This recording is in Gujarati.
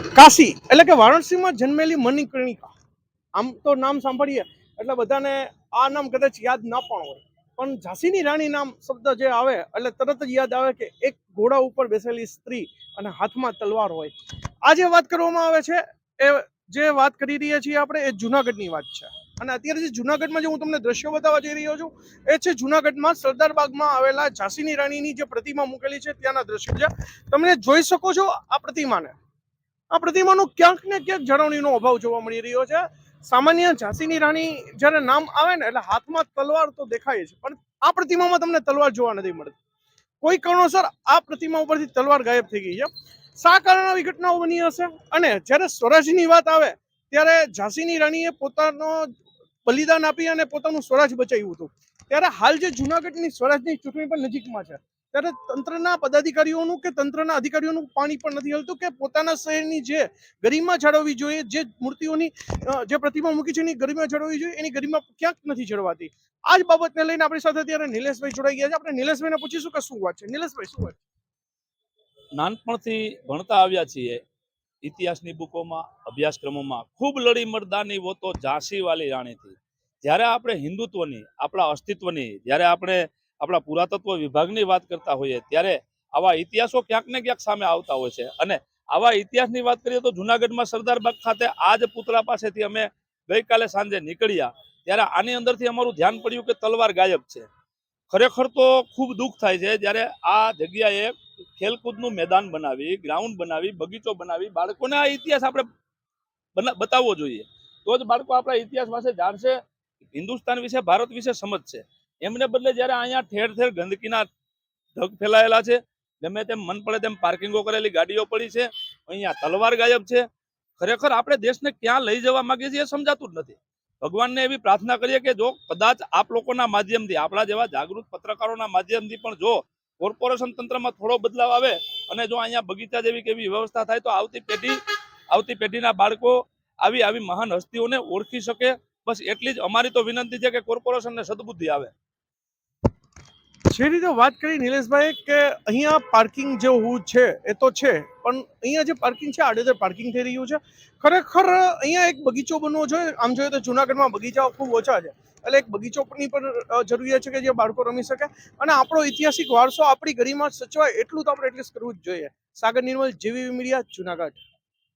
કાશી, એટલે કે વારાણસીમાં જન્મેલી મણિકર્ણિકા. આમ તો નામ સાંભળીએ, એટલે બધાને આ નામ કદાચ યાદ ના પણ હોય. પણ ઝાંસીની રાણી નામ શબ્દ જે આવે, એટલે તરત જ યાદ આવે કે એક ઘોડા ઉપર બેસેલી સ્ત્રી અને હાથમાં તલવાર હોય. આ જે વાત કરવામાં આવે છે, એ જે વાત કરી રહ્યા છીએ આપણે, એ જુનાગઢની વાત છે. અને અત્યારે જે જુનાગઢમાં જે હું તમને દ્રશ્યો બતાવવા જઈ રહ્યો છું, એ છે જુનાગઢમાં સરદાર બાગમાં આવેલા ઝાંસીની રાણીની જે પ્રતિમા મૂકેલી છે, ત્યાંના દ્રશ્યો છે. તમે જોઈ શકો છો આ પ્રતિમાને. આ પ્રતિમાનું ક્યાંક ને ક્યાંક જાળવણીનો અભાવ જોવા મળી રહ્યો છે. સામાન્ય ઝાંસીની રાણી જ્યારે નામ આવે ને એટલે હાથમાં તલવાર તો દેખાય છે, પણ આ પ્રતિમામાં તમને તલવાર જોવા નથી મળતી. કોઈ કારણોસર આ પ્રતિમા ઉપરથી તલવાર ગાયબ થઈ ગઈ છે. શા કારણે આવી ઘટનાઓ બની હશે? અને જ્યારે સ્વરાજની વાત આવે, ત્યારે ઝાંસીની રાણીએ પોતાનો બલિદાન આપી અને પોતાનું સ્વરાજ બચાવ્યું હતું. ત્યારે હાલ જે જુનાગઢની સ્વરાજની ચૂંટણી પણ નજીકમાં છે. ત્યારે તંત્રના પદાધિકારીઓનું કે તંત્રના અધિકારીઓનું પાણી પણ નથી હલતું કે પોતાના શહેરની જે ગરિમા જાળવવી જોઈએ, જે મૂર્તિઓની જે પ્રતિમા મૂકી છે એની ગરિમા જાળવવી જોઈએ, એની ગરિમા ક્યાંક નથી જળવાતી. આ જ બાબતને લઈને આપણી સાથે અત્યારે નિલેશભાઈ જોડાઈ ગયા છે. આપણે નિલેશભાઈને પૂછીશું કે શું વાત છે? નિલેશભાઈ, શું વાત નાનપણથી ભણતા આવ્યા છીએ. ઇતિહાસની બુકોમાં, અભ્યાસક્રમોમાં ખૂબ લડી મરદાની વોતો ઝાંસી વાલી રાણીથી. જ્યારે આપણે હિન્દુત્વની, આપણા અસ્તિત્વની, જ્યારે આપણે આપણા પુરાતત્વ વિભાગની વાત કરતા હોઈએ ત્યારે આવા ઇતિહાસો ક્યાંક ને ક્યાંક સામે આવતા હોય છે. અને આવા ઇતિહાસની વાત કરીએ તો જુનાગઢમાં સરદારબાગ ખાતે આ જ પુતળા પાસેથી અમે ગઈકાલે સાંજે નીકળ્યા. ત્યારે આની અંદરથી અમારું ધ્યાન પડ્યું કે તલવાર ગાયબ છે. ખરેખર તો ખૂબ દુઃખ થાય છે જ્યારે આ જગ્યાએ ખેલકૂદનું મેદાન બનાવી, ગ્રાઉન્ડ બનાવી, બગીચો બનાવી બાળકોને આ ઇતિહાસ આપણે બતાવવો જોઈએ. તો જ બાળકો આપણા ઇતિહાસ પાસે જાણશે. હિન્દુસ્તાન વિશે, ભારત વિશે સમજશે. એમને બદલે જ્યારે અહીંયા ઠેર ઠેર ગંદકીના ઢગ ફેલાયેલા છે, ગમે તેમ મન પડે તેમ પાર્કિંગો કરેલી ગાડીઓ પડી છે, અહીંયા તલવાર ગાયબ છે. ખરેખર આપણે દેશને ક્યાં લઈ જવા માંગીએ છીએ એ સમજાતું જ નથી. ભગવાનને એવી પ્રાર્થના કરીએ કે જો કદાચ આપ લોકોના માધ્યમથી, આપણા જેવા જાગૃત પત્રકારોના માધ્યમથી પણ જો કોર્પોરેશન તંત્રમાં થોડો બદલાવ આવે અને જો અહીંયા બગીચા જેવી કેવી વ્યવસ્થા થાય, તો આવતી પેઢી, આવતી પેઢીના બાળકો આવી આવી મહાન હસ્તીઓને ઓળખી શકે. બસ એટલી જ અમારી તો વિનંતી છે કે કોર્પોરેશનને સદબુદ્ધિ આવે. જે રીતે વાત કરી નિલેશભાઈ કે અહીંયા પાર્કિંગ જે હોવું છે, એ તો છે, પણ અહીંયા જે પાર્કિંગ છે, આડેધડ પાર્કિંગ થઈ રહ્યું છે. ખરેખર અહીંયા એક બગીચો બનવો જોઈએ. આમ જોઈએ તો જુનાગઢમાં બગીચાઓ ખૂબ ઓછા છે. એટલે એક બગીચો પણ જરૂરિયાત છે કે જે બાળકો રમી શકે. અને આપણો ઐતિહાસિક વારસો આપણી ગરિમા સચવાય એટલું તો આપણે એટલીસ્ટ કરવું જ જોઈએ. સાગર નિર્મલ જેવી મીડિયા, જુનાગઢ.